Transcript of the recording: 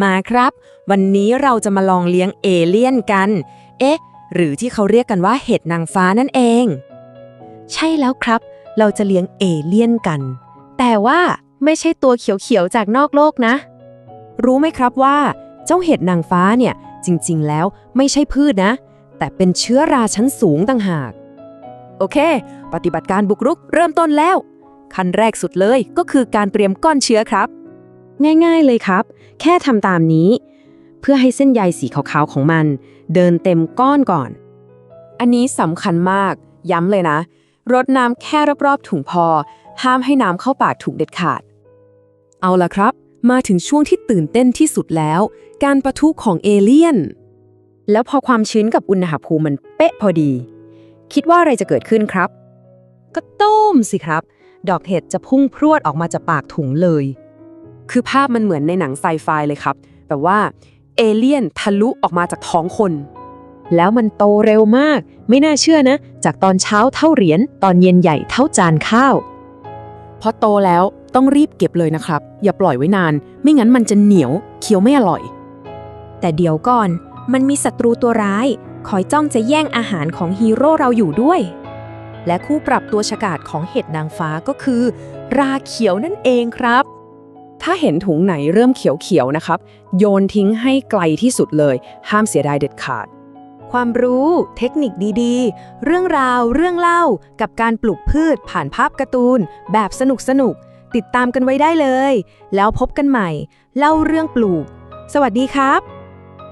มาครับ วันนี้เราจะมาลองเลี้ยงเอเลี่ยนกัน เอ๊ะ หรือที่เขาเรียกกันว่าเห็ดนางฟ้านั่นเอง ใช่แล้วครับ เราจะเลี้ยงเอเลี่ยนกัน แต่ว่าไม่ใช่ตัวเขียวๆจากนอกโลกนะ รู้ไหมครับว่า เจ้าเห็ดนางฟ้าเนี่ย จริงๆแล้วไม่ใช่พืชนะ แต่เป็นเชื้อราชั้นสูงต่างหาก โอเค ปฏิบัติการบุกรุกเริ่มต้นแล้ว ขั้นแรกสุดเลยก็คือการเตรียมก้อนเชื้อครับ ง่ายๆเลยครับ แค่ทำตามนี้ เพื่อให้เส้นใยสีขาวๆของมัน เดินเต็มก้อนก่อน อันนี้สำคัญมาก ย้ำเลยนะ รดน้ำแค่รอบๆถุงพอ ห้ามให้น้ำเข้าปากถุงเด็ดขาด เอาละครับ มาถึงช่วงที่ตื่นเต้นที่สุดแล้ว การประทุของเอเลี่ยน แล้วพอความชื้นกับอุณหภูมิมันเป๊ะพอดี คิดว่าอะไรจะเกิดขึ้นครับ ก็ต้มสิครับ ดอกเห็ดจะพุ่งพรวดออกมาจากปากถุงเลย คือภาพมันเหมือนในหนังไซไฟเลยครับ แบบว่าเอเลี่ยนทะลุออกมาจากท้องคน แล้วมันโตเร็วมาก ไม่น่าเชื่อนะ จากตอนเช้าเท่าเหรียญ ตอนเย็นใหญ่เท่าจานข้าวพอโตแล้วต้องรีบเก็บเลยนะครับ อย่าปล่อยไว้นาน ไม่งั้นมันจะเหนียว เคี้ยวไม่อร่อย แต่เดี๋ยวก่อน มันมีศัตรูตัวร้าย คอยจ้องจะแย่งอาหารของฮีโร่เราอยู่ด้วย และคู่ปรับตัวฉกาจของเห็ดนางฟ้าก็คือ ราเขียวนั่นเองครับ ถ้าเห็นถุงไหนเริ่มเขียวๆนะครับ โยนทิ้งให้ไกลที่สุดเลย ห้ามเสียดายเด็ดขาด ความรู้ เทคนิคดีๆ เรื่องราว เรื่องเล่า กับการปลูกพืชผ่านภาพการ์ตูน แบบสนุกๆติดตามกันไว้ได้เลย แล้วพบกันใหม่ เล่าเรื่องปลูก สวัสดีครับ